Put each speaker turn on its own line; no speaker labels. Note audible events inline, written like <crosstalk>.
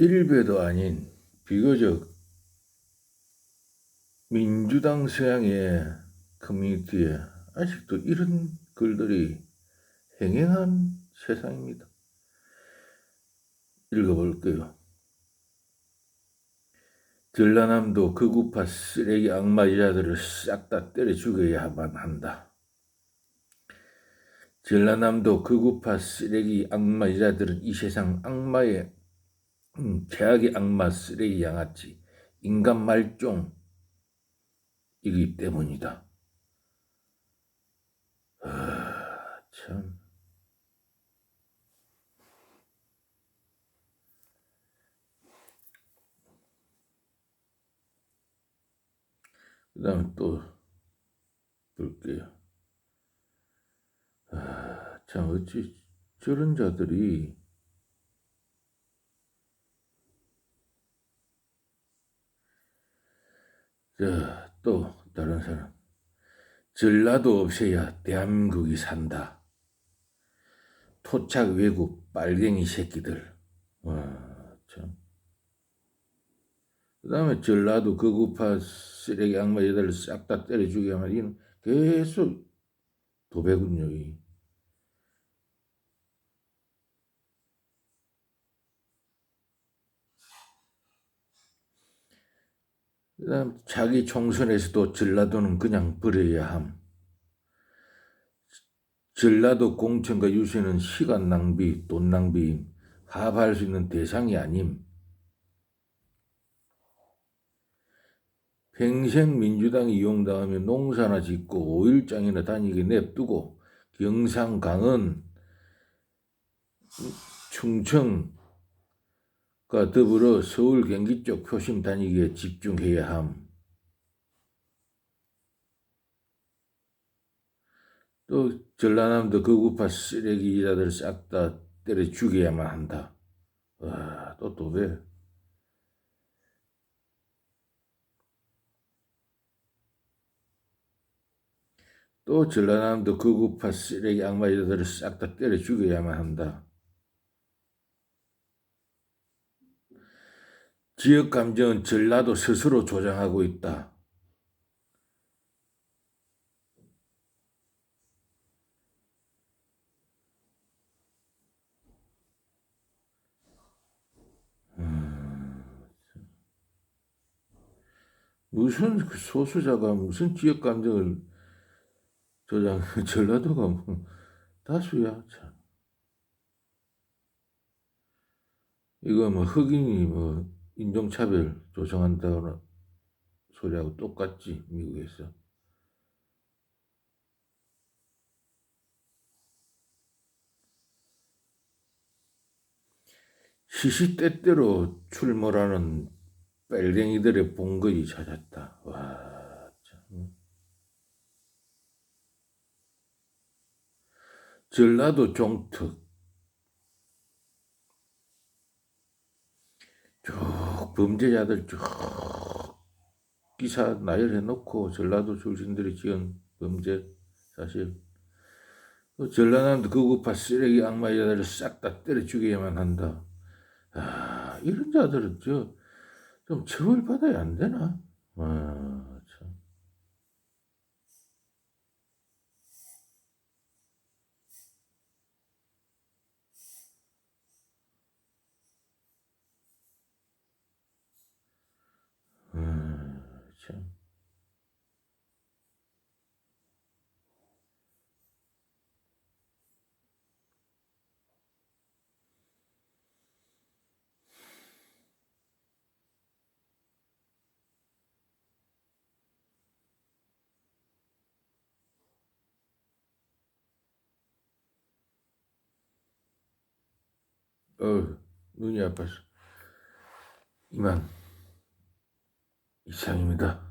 일베도 아닌 비교적 민주당 서양의 커뮤니티에 아직도 이런 글들이 행행한 세상입니다. 읽어볼게요. 전라남도 극우파 쓰레기 악마이자들을 싹 다 때려 죽여야만 한다. 전라남도 극우파 쓰레기 악마이자들은 이 세상 악마의 음, 최악의 악마 쓰레기 양아치 인간 말종이기 때문이다. 아, 참. 그 다음에 또 볼게요. 아, 참, 어찌 저런 자들이 자, 또 다른 사람. 전라도 없애야 대한민국이 산다. 토착 외국 빨갱이 새끼들. 와, 참. 그 다음에 전라도 극우파 쓰레기 악마 여자를 싹다 때려 죽여야만 이는 계속 도배군요. 이. 그다음 자기 총선에서도 전라도는 그냥 버려야 함. 전라도 공천과 유세는 시간 낭비, 돈 낭비, 합할 수 있는 대상이 아님. 평생 민주당이 이용당하면 농사나 짓고 5일장이나 다니게 냅두고 경상, 강원, 충청, 과 더불어 서울 경기 쪽 표심 다니기에 집중해야 함. 또 전라남도 거구파 쓰레기 기자들 싹 다 때려 죽여야만 한다. 와, 또 도배. 또 전라남도 거구파 쓰레기 악마 여자들을 싹 다 때려 죽여야만 한다. 지역 감정은 전라도 스스로 조장하고 있다. 음, 무슨 그 소수자가 무슨 지역 감정을 조장, <laughs> 전라도가 뭐 다수야, 참. 이거 뭐 흑인이 뭐 인종차별 조성한다는 소리하고 똑같지, 미국에서. 시시때때로 출몰하는 빨갱이들의 봉거지 찾았다. 와, 참. 전라도 종특. 쭉 범죄자들 쭉 기사 나열해 놓고 전라도 출신들이 지은 범죄 사실 그 전라남도 극우파 쓰레기 악마자들을 싹 다 때려 죽여야만 한다. 아 이런 자들은 저 좀 처벌받아야 안 되나? 아 참. 음, 참. 어, 눈이 아파서 이만 이상입니다.